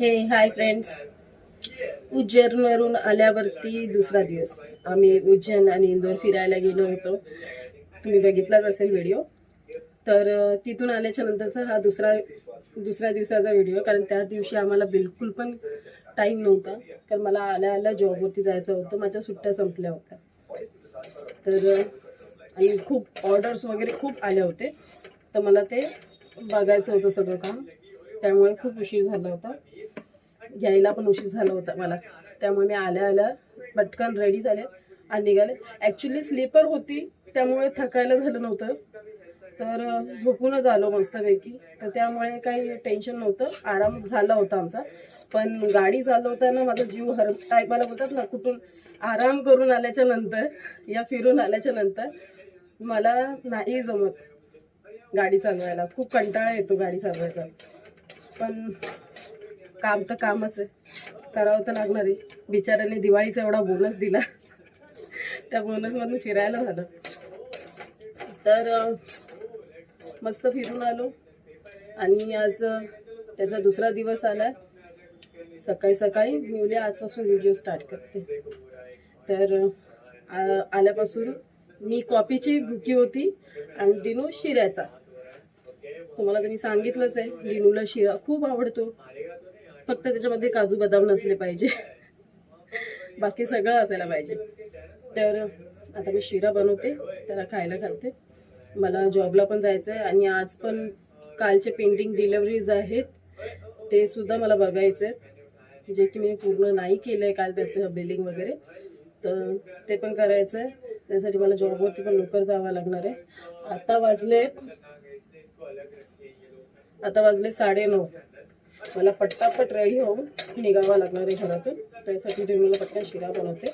हे hi friends उज्जैनवरून आल्यावरती दुसरा दिवस. आम्ही उज्जैन आणि इंदोर फिरायला गेलो होतो. तुम्ही बघितलाच असेल व्हिडिओ तर तिथून आल्याच्या नंतरचा हा दुसरा दुसऱ्या दिवसाचा व्हिडिओ कारण त्या दिवशी आम्हाला बिलकुल पण टाईम नव्हता. कारण मला आल्या आल्या जॉबवरती जायचं होतं. माझ्या सुट्ट्या संपल्या होत्या. तर आणि खूप ऑर्डर्स वगैरे खूप आले होते. तर मला ते बघायचं होतं सगळं काम. त्यामुळे खूप उशीर झाला होता. घ्यायला पण उशीर झाला होता मला. त्यामुळे मी आल्या आल्या पटकन रेडी झाले आणि निघाले. ॲक्च्युली स्लीपर होती त्यामुळे थकायला झालं नव्हतं. तर झोपूनच आलो मस्तपैकी. तर त्यामुळे काही टेन्शन नव्हतं. आराम झाला होता आमचा. पण गाडी चालवताना माझा जीव हर टायमाला बोलतात ना कुठून आराम करून आल्याच्यानंतर या फिरून आल्याच्यानंतर मला नाही जमत गाडी चालवायला. खूप कंटाळा येतो गाडी चालवायचा. पण काम तर कामच आहे. करावं तर लागणार आहे. बिचाऱ्याने दिवाळीचा एवढा बोनस दिला. त्या बोनसमधून फिरायला झालं. तर मस्त फिरून आलो. आणि आज त्याचा दुसरा दिवस आला सकाळी सकाळी मी आजपासून व्हिडिओ स्टार्ट करते. तर आ- आल्यापासून मी कॉफीची भुकी होती आणि डिनू शिऱ्याचा. तुम्हाला तर मी सांगितलंच आहे डिनूला शिरा खूप आवडतो. फक्त त्याच्यामध्ये काजू बदाम नसले पाहिजे. बाकी सगळं असायला पाहिजे. तर आता मी शिरा बनवते त्याला खायला घालते. मला जॉबला पण जायचं आहे आणि आज पण कालचे पेंडिंग डिलेवरीज आहेत ते सुद्धा मला बघायचं आहे जे की मी पूर्ण नाही केलं आहे काल त्याचं बिलिंग वगैरे तर ते पण करायचं आहे त्यासाठी मला जॉबवरती पण लवकर जावं लागणार आहे. आता वाजले आता वाजले साडेनऊ. मला पट्टापट रेडी होऊन निघावं लागणार आहे घरातून. त्यासाठी डिनूला पटकन शिरा बनवते.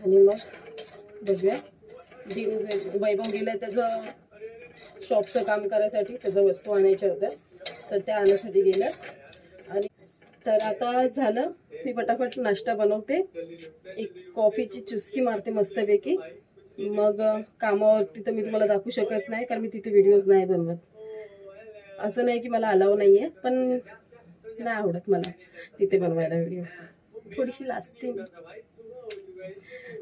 आणि मग बघूया. डिनू वैभव गेलं त्याचं शॉपचं काम करायसाठी त्याच्या वस्तू आणायच्या होत्या. तर त्या आणण्यासाठी गेल्या. आणि तर आता झालं मी पटापट नाश्ता बनवते. एक कॉफीची चुस्की मारते मस्तपैकी. मग कामावरती तर मी तुम्हाला दाखवू शकत नाही कारण मी तिथे व्हिडिओज नाही बनवत. असं नाही की मला अलाव नाही आहे पण नाही आवडत मला तिथे बनवायला व्हिडिओ थोडीशी लाजते मी.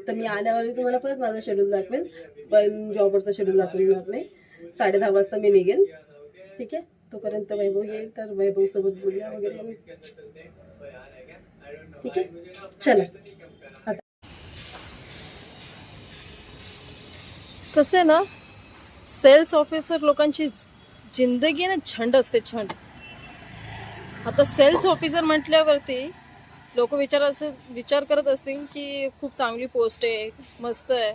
तर मी आल्यावरती तुम्हाला परत माझा शेड्यूल दाखवेल पण जॉबवरचा शेड्यूल दाखवणार नाही. साडे दहा वाजता मी निघेल ठीक आहे? तोपर्यंत वैभव येईल. तर वैभव सोबत बोलूया वगैरे. ठीक आहे? चला. आता कसं आहे ना सेल्स ऑफिसर लोकांची जिंदगी ना छंड असते छंड आता सेल्स ऑफिसर म्हटल्यावरती लोक विचार असे विचार करत असतील की खूप चांगली पोस्ट आहे मस्त आहे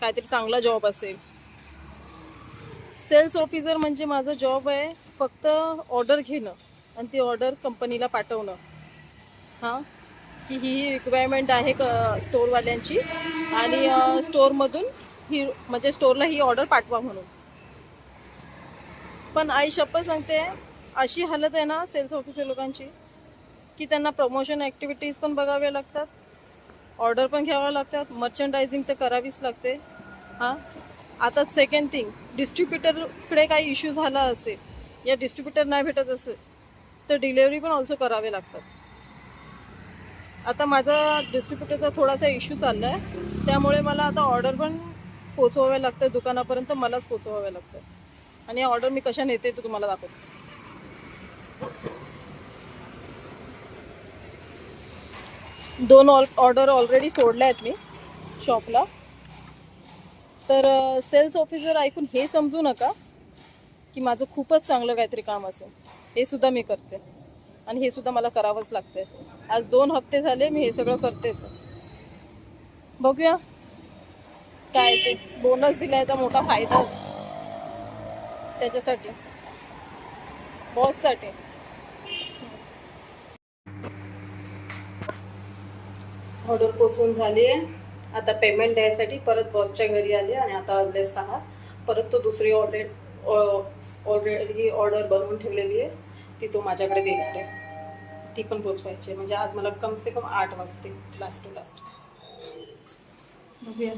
काहीतरी चांगला जॉब असेल. सेल्स ऑफिसर म्हणजे माझा जॉब आहे फक्त ऑर्डर घेणं आणि ती ऑर्डर कंपनीला पाठवणं. हां? की ही ही रिक्वायरमेंट आहे क स्टोरवाल्यांची आणि स्टोरमधून स्टोअरमधून ही म्हणजे स्टोरला ही ऑर्डर पाठवा म्हणून. पण आई शप्प सांगते अशी हालत आहे ना सेल्स ऑफिसर लोकांची. की त्यांना प्रमोशन ॲक्टिव्हिटीज पण बघाव्या लागतात. ऑर्डर पण घ्याव्या लागतात. मर्चंडायझिंग तर करावीच लागते. हां? आता सेकंड थिंग डिस्ट्रीब्युटरकडे काही इश्यू झाला असेल या डिस्ट्रीब्युटर नाही भेटत असेल तर डिलेवरी पण ऑल्सो करावे लागतात. आता माझा डिस्ट्रीब्युटरचा थोडासा इश्यू चालला आहे त्यामुळे मला आता ऑर्डर पण पोचवाव्या लागतं दुकानापर्यंत मलाच पोचवाव्या लागतं आणि ऑर्डर मी कशा नेते ते तुम्हाला दाखवते. दोन ऑल ऑर्डर ऑलरेडी सोडल्या आहेत मी शॉपला. तर सेल्स ऑफिसर ऐकून हे समजू नका की माझं खूपच चांगलं काहीतरी काम असेल. हे सुद्धा मी करते आणि हे सुद्धा मला करावंच लागते आज दोन हप्ते झाले मी हे सगळं करतेच. बघूया. काय ते बोनस दिल्याचा मोठा फायदा त्याच्यासाठी. बॉससाठी ऑर्डर पोचवून झाली आहे. आता पेमेंट द्यायसाठी परत बॉसच्या घरी आले आणि आता वाजले सहा. परत तो दुसरी ऑर्डर ऑलरेडी ऑर्डर बनवून ठेवलेली आहे. ती तो माझ्याकडे देणार आहे. ती पण पोचवायची आहे. म्हणजे आज मला कम से कम आठ वाजते लास्ट टू लास्ट बघूया.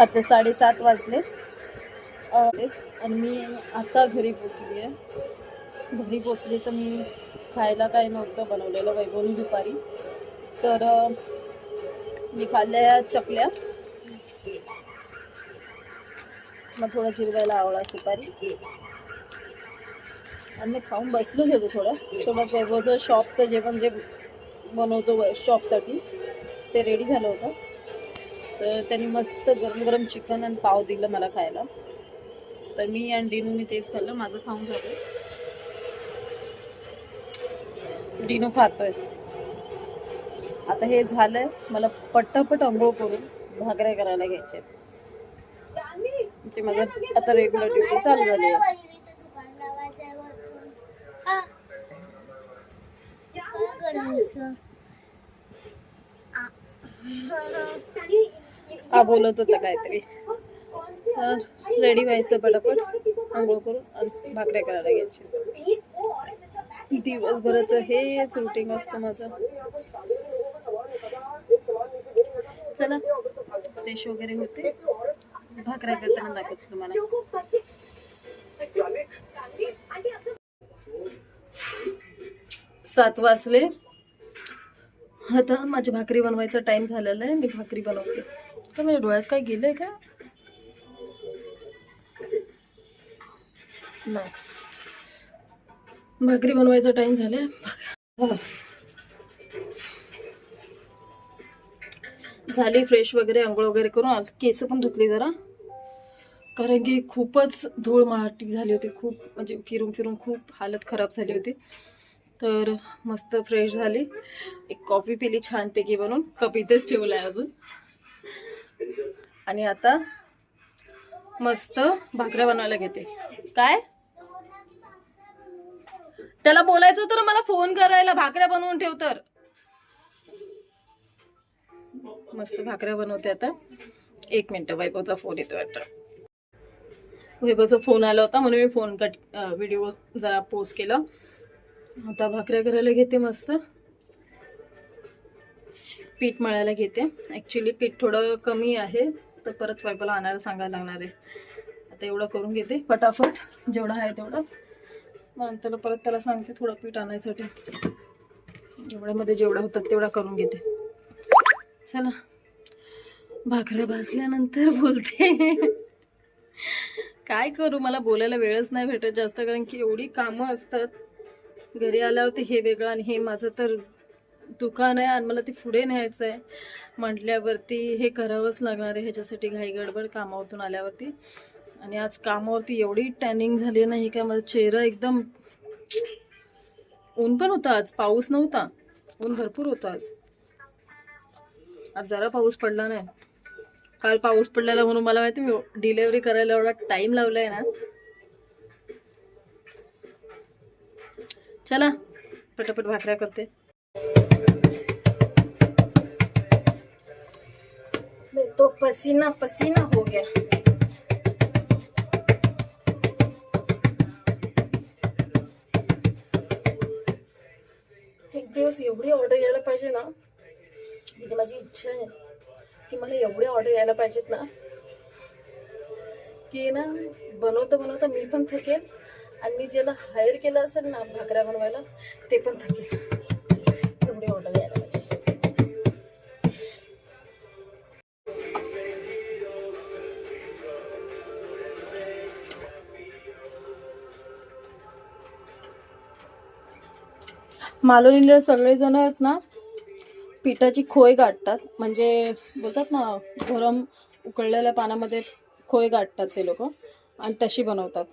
आता साडेसात वाजले आणि मी आता घरी पोचली आहे घरी पोचली तर मी खायला काय नव्हतं बनवलेलं वैभवनी दुपारी. तर मी खाल्ल्या चकल्या. मग थोडं जिरवायला आवळा सुपारी. आणि मी खाऊन बसलोच होतो थोडं. थोडं वैभवचं शॉपचं जेवण जे बनवतो शॉपसाठी ते रेडी झालं होतं. तर त्यांनी मस्त गरम गरम चिकन आणि पाव दिलं मला खायला. तर मी आणि डिनूने तेच खाल्लं माझं खाऊन झालं. डिनू खातोय. आता हे झालंय मला पटापट अंघोळ करून भाकऱ्या करायला घ्यायचे म्हणजे माझं आता रेग्युलर ड्युटी चालू झाली आहे. हा. बोलत होता काहीतरी. रेडी व्हायचं पटापट. आंघोळ करून आणि भाकऱ्या करायला घ्यायचे दिवसभराचं हेच रुटीन असतं माझं. चला फ्रेश वगैरे होते. भाकऱ्या करताना दाखवते तुम्हाला. सात वाजले. आता माझी भाकरी बनवायचा टाइम झालेला आहे. मी भाकरी बनवते. तर माझ्या डोळ्यात काय गेलंय का? नाही. भाकरी बनवायचा टाइम झालाय. झाली फ्रेश वगैरे आंघोळ वगैरे करून. आज केस पण धुतली जरा. कारण की खूपच धूळ माटी झाली होती. खूप म्हणजे फिरून फिरून खूप हालत खराब झाली होती. तर मस्त फ्रेश झाली. एक कॉफी पिली छानपैकी बनवून. कप इथेच ठेवलाय अजून. आणि आता मस्त भाकऱ्या बनवायला घेते. काय? त्याला बोलायचं होतं मला फोन करायला भाकऱ्या बनवून ठेव तर. मस्त भाकऱ्या बनवते आता. एक मिनिट वैभवचा फोन येतो वाटतं वैभवचा फोन आला होता म्हणून मी फोन कट व्हिडिओ जरा पोस्ट केला. आता भाकऱ्या करायला घेते मस्त. पीठ मळायला घेते. ॲक्च्युली पीठ थोडं कमी आहे तर परत वैभवला आणायला सांगायला लागणार आहे. आता एवढं करून घेते फटाफट जेवढं आहे तेवढं. नंतर परत त्याला सांगते थोडं पीठ आणायसाठी. एवढ्यामध्ये जेवढं होतात तेवढा करून घेते. चला. भाकऱ्या भाजल्यानंतर बोलते. काय करू? मला बोलायला वेळच नाही भेटत जास्त कारण की एवढी कामं असतात. घरी आल्यावरती हे वेगळं आणि हे माझं तर दुकान आहे आणि मला ते पुढे न्यायचं आहे. म्हटल्यावरती हे करावंच लागणार आहे. ह्याच्यासाठी घाई गडबड कामावरतून आल्यावरती. आणि आज कामावरती एवढी टॅनिंग झाली नाही काय माझा चेहरा एकदम ऊन पण होता आज पाऊस नव्हता. ऊन भरपूर होता आज. आज जरा पाऊस पडला नाही. काल पाऊस पडलेला म्हणून मला माहिती मी डिलेवरी करायला एवढा टाइम लावलाय ना. चला पटापट भाकऱ्या करते. तो पसीना पसीना हो गया. दिवस एवढी ऑर्डर यायला पाहिजे ना? म्हणजे माझी इच्छा आहे की मला एवढे ऑर्डर यायला पाहिजेत ना? की ना बनवता बनवता मी पण थकेल आणि मी ज्याला हायर केलं असेल ना भाकऱ्या बनवायला ते पण थकेल. एवढे ऑर्डर यायला. मालवणीला मालोनीला सगळेजण आहेत ना पिठाची खोय गाठतात. म्हणजे बोलतात ना गरम उकळलेल्या पाण्यामध्ये खोय गाठतात ते लोक आणि तशी बनवतात.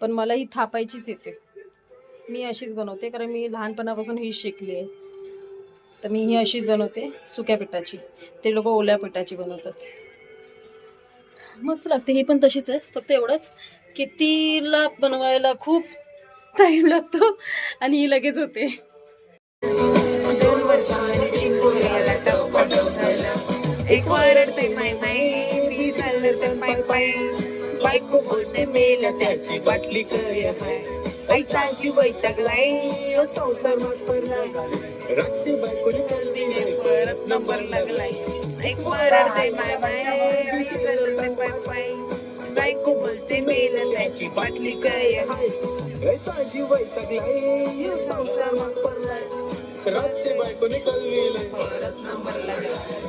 पण मला ही थापायचीच येते. मी अशीच बनवते कारण मी लहानपणापासून ही शिकली आहे. तर मी ही अशीच बनवते सुक्या पिठाची. ते लोक ओल्या पिठाची बनवतात. मस्त लागते ही पण तशीच आहे. फक्त एवढंच कितीला बनवायला खूप टाईम लागतो आणि ही लगेच होते दोन वर्षांनी टिंगोऱ्याला टप्पटप झालं एक वरडते माय माय मी झालं तर माय पाय बायको बोलते मेल त्याची बाटली करे हाय ऐसा जीव वैतागलाय ओ संसार वापरलाय रातचे बायकोने कळविले परत नंबर लागलाय एक वरडते माय माय विचारते पाय पाय बायको बोलते मेल त्याची बाटली काय हाय वैतागलाय ओ संसार रातचे बायकोने परत नंबर लागलाय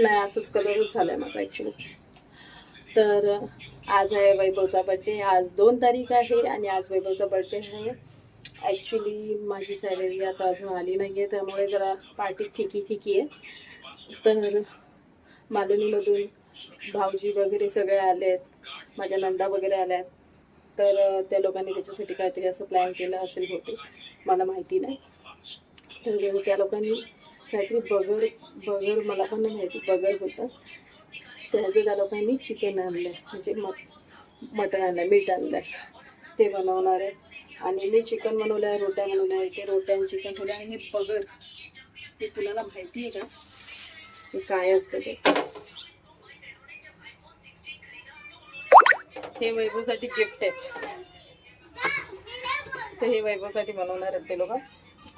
नाही असंच कलरच झालाय माझा ऍक्च्युली तर आज आहे वैभवचा बड्डे आज दोन तारीख आहे आणि आज वैभवचा बड्डे आहे. ॲक्च्युली माझी सॅलरी आता अजून आली नाही आहे त्यामुळे जरा पार्टी फिकी फिकी आहे. तर मालवणीमधून भाऊजी वगैरे सगळे आले आहेत माझ्या नंदा वगैरे आल्या आहेत तर त्या लोकांनी त्याच्यासाठी काहीतरी असं प्लॅन केलं असेल होते मला माहिती नाही. तर त्या लोकांनी काहीतरी बगर बगर मला पण नाही माहिती बगर होतं. त्याचं त्या लोकांनी चिकन आणलं म्हणजे मट मटण आणलं मीठ आणलं ते बनवणार आहे आणि मी चिकन बनवलं आहे रोट्या बनवल्या आहे ते रोट्या आणि चिकन ठेवलं आणि हे बगर हे तुला माहिती आहे का? हे काय असतं ते? हे वैभवसाठी गिफ्ट आहे. तर हे वैभवसाठी बनवणार आहेत ते लोक.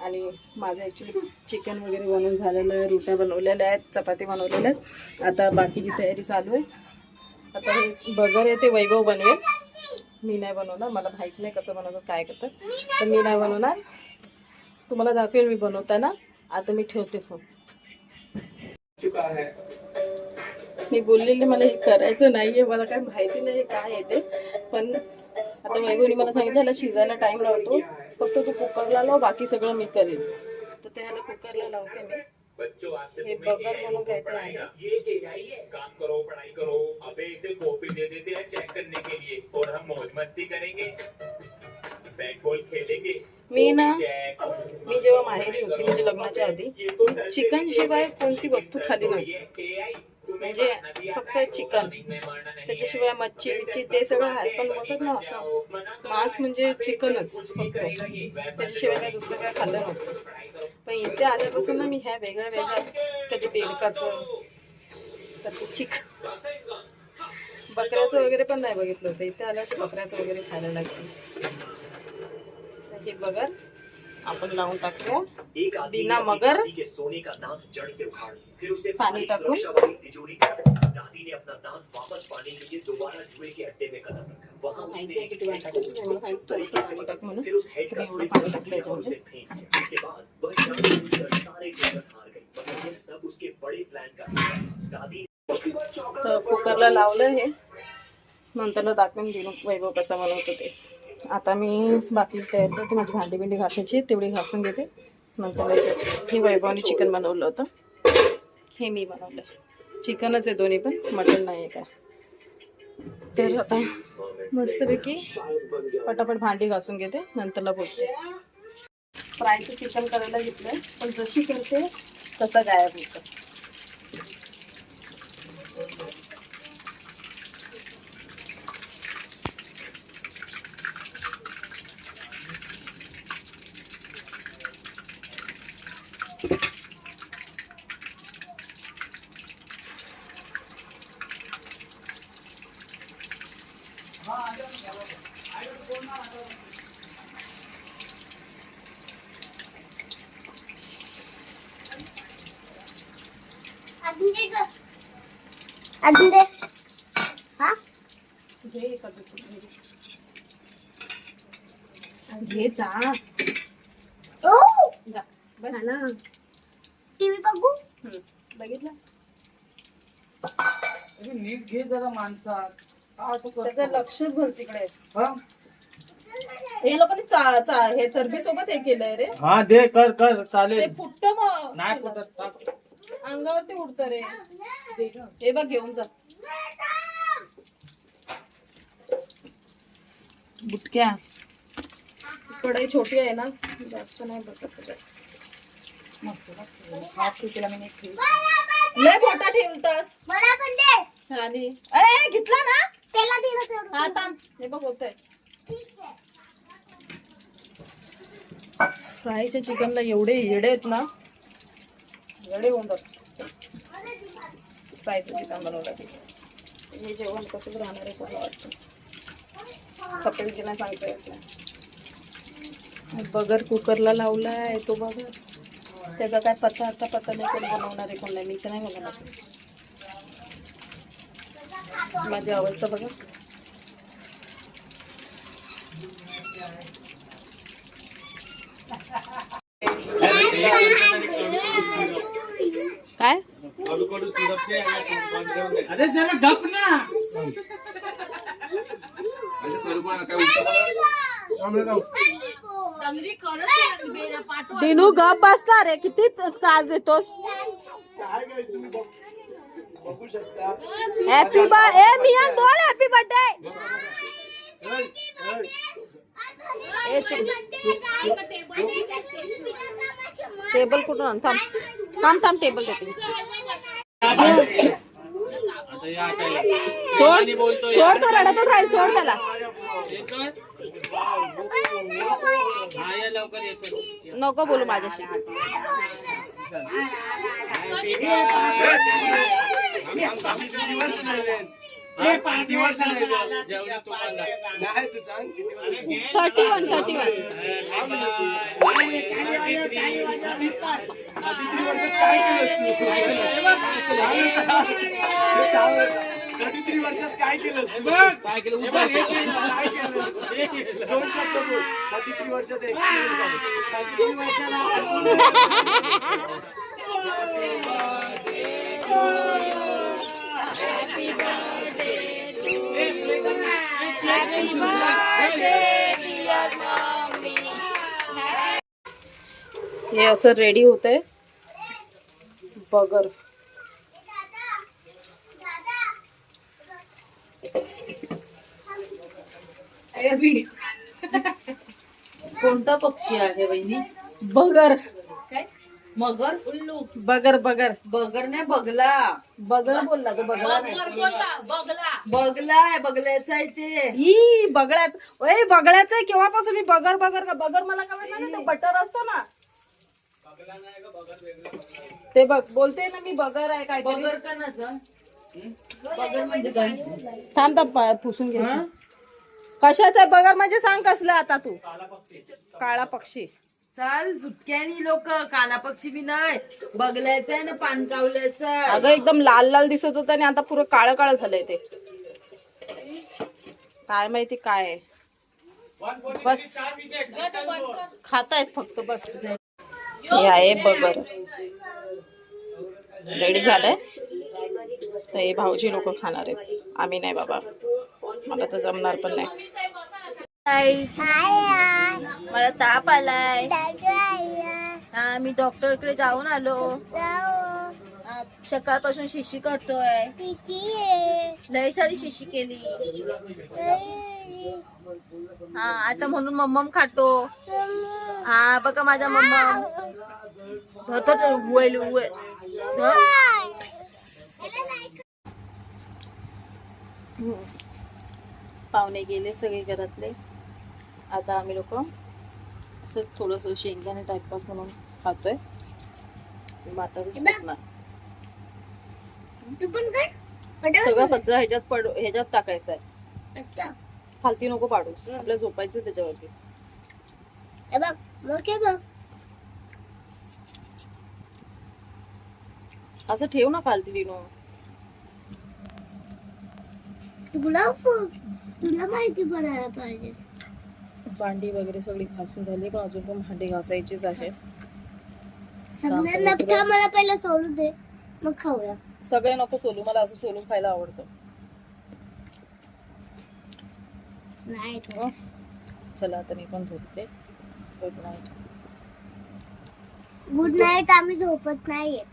आणि माझं ॲक्च्युली चिकन वगैरे बनवून झालेलं आहे रोट्या बनवलेल्या आहेत चपाती बनवलेल्या आहेत. आता बाकीची तयारी चालू आहे. आता हे बगर आहे ते वैभव बनवेल. मी नाही बनवणार मला माहीत नाही कसं बनवतो काय करतात. तर मी नाही बनवणार. तुम्हाला दाखवेल मी बनवताना. आता मी ठेवते फोन मी बोललेले मला हे करायचं नाहीये मला काय माहिती नाही हे काय येते पण आता वैभवनी मला सांगितलं शिजायला टाइम लावतो. फक्त तू कुकरला लाव बाकी सगळं मी करेन. तर त्याला कुकरला लावते मी. हे आज से तुम्हें पढ़ाएगा ये एआई है। काम करो पढ़ाई करो। अबे इसे कॉपी दे देते हैं चेक करने के लिए और हम मौज मस्ती करेंगे। बैट बॉल खेलेंगे मी ना चेक मी जेव्हा माहेरी होती म्हणजे लग्नाच्या आधी चिकन शिवाय कोणती वस्तू खाली नव्हती म्हणजे फक्त चिकन. त्याच्याशिवाय मच्छी बिच्छी ते सगळं आहे पण बोलतात ना असं. मांस म्हणजे चिकनच फक्त. त्याच्याशिवाय दुसरं काय खाल्लं नव्हतं. पण इथे आल्यापासून ना मी ह्या वेगळ्या वेगळ्या कधी बेडकाचं कधी चिकन बकऱ्याचं वगैरे पण नाही बघितलं होतं. इथे आल्यावर बकऱ्याचं वगैरे खायला लागतं. तर हे बगर आपण लावून टाकूया. बिना मगर. के सोने का दांत जड़ से उखाड़। फिर उसे पानी? सुरक्षा वाली तिजोरी। दादी ने अपना दांत वापस पाने के लिए दोबारा जुए के अड्डे में कदम रखा वहां उसने एक हेड को सांगितलं तरीके से. पकड़ा। फिर उस हेड का स्विच किया और उसे. फेंक दिया बाद वह सारे टिकट हार गई मगर यह सब उसके बड़े प्लान का। दादी तर कुकरला लावलं हे नंतर दाखवून दिलं वैभव कसा बनवतो ते आता मी बाकीची तयारी करते माझी भांडी बिंडी घासायची तेवढी घासून घेते नंतर हे वैभवने चिकन बनवलं होतं हे मी बनवलं चिकनच आहे दोन्ही पण मटण नाही आहे काय. तर आता मस्तपैकी पटापट भांडी घासून घेते नंतरला बोलते. फ्रायचं चिकन करायला घेतलं पण जशी करते तसं गायब होतं. अजून दे हा घे एखादं तू, घे. घे जा ओ जा बस ना टीव्ही बघू हम्म. बघितलं नीट घे जरा माणसात का असं करतो? त्याचं लक्षच भर तिकडे हा? हे लोकांनी चा चा हे चरबी सोबत हे केलंय रे हा दे कर कर ते चालेल फुटत मग नाही कुठं टाक अंगावरती उडत रे. हे बघ घेऊन जा. बुटक्या. कढई छोटी आहे ना जास्त नाही बसत. मस्त. हात तुला मी. लय मोठा ठेवतास शाली अरे घेतला ना? त्याला हा थांब. हे बघ होतंय. फ्रायच्या चिकनला एवढे येडे आहेत ना. वेळे होऊन जात पाहिजे चिकन बनवलं हे जेवण कसं राहणार आहे कोणाला वाटतं? खपेल की नाही सांगता येत नाही. बगर कुकरला लावलाय तो बगर. त्याचा काय पत्ता आता पत्ता नाही कोण बनवणार आहे कोण नाही मी तर नाही बनवणार. माझी अवस्था बघा. काय? अरे जरा गप ना। दिनू गप बसला रे किती त्रास देतोस. हॅपी बर्थडे ए मियान बोल हॅपी बर्थडे टेबल कुठून? थांब. थांब. थांब टेबल देते. सोड सोड तो रडतच राहील सोड त्याला. नको बोलू माझ्याशी. जेवढी तुम्हाला. थर्टी वन शब्द बोल किती वर्षात हे। रेडी बगर कोणता पक्षी आहे वहिनी? बगर. मगर? बगर बगर. बगर नाही बगला. बगर बोलला तो बगला. नाही. बगला. आहे बगल्याचा आहे ते. ई बगळ्याच. ओय बगळ्याच आहे केव्हापासून मी बगर बगर का बगर मला काय वाटलं ना ते बटर असतो ना. ते बघ बोलते ना मी बगर आहे काय बगर कणाचा बगर म्हणजे थांब थांब पुसून घ्यायचं. कशाच आहे बगर? म्हणजे सांग कसलं आता तू. काळा पक्षी. चाल झुटक्यानी लोक काला पक्षी बी नाही. बगल्याचा आहे ना पानकावल्याचा. अगं एकदम लाल लाल दिसत होतं आणि आता पुरं काळं काळं झालंय ते. काय माहिती काय आहे. बस. खातायत फक्त बस. हे आहे बगर. रेडी झालंय? तर हे भाऊजी लोक खाणार आहेत. आम्ही नाही बाबा. मला तर जमणार पण नाही. मला ताप आलाय. हा मी डॉक्टरकडे जाऊन आलो. सकाळपासून शिशी करतोय. लय सारी शिशी केली. हा आता म्हणून मम्मम खातो. हा बघा माझा मम्मम. धरतो उवेल उवेल पाहुणे गेले सगळे घरातले. आता आम्ही लोक असंच थोडंसं शेंगदाणे टाइमपास म्हणून खातोय. माता तू पण कर. सगळा कचरा ह्याच्यात पड ह्याच्यात टाकायचा आहे. खालती नको पाडूस आपल्या झोपायचं त्याच्यावरती. हे बघ मग हे बघ. असं ठेव ना खालती दिनो. तुला तुला माहिती पडायला पाहिजे. भांडी वगैरे सगळी घासून झाली पण अजून पण भांडी घासायचीच आहे सगळ्यांना मला पहिला सोडू दे. मग खाऊया. सगळे नको सोलू मला असं सोलून खायला आवडतं. नाही हं? चला आता मी पण झोपते. गुड नाईट गुड नाईट आम्ही झोपत नाहीये.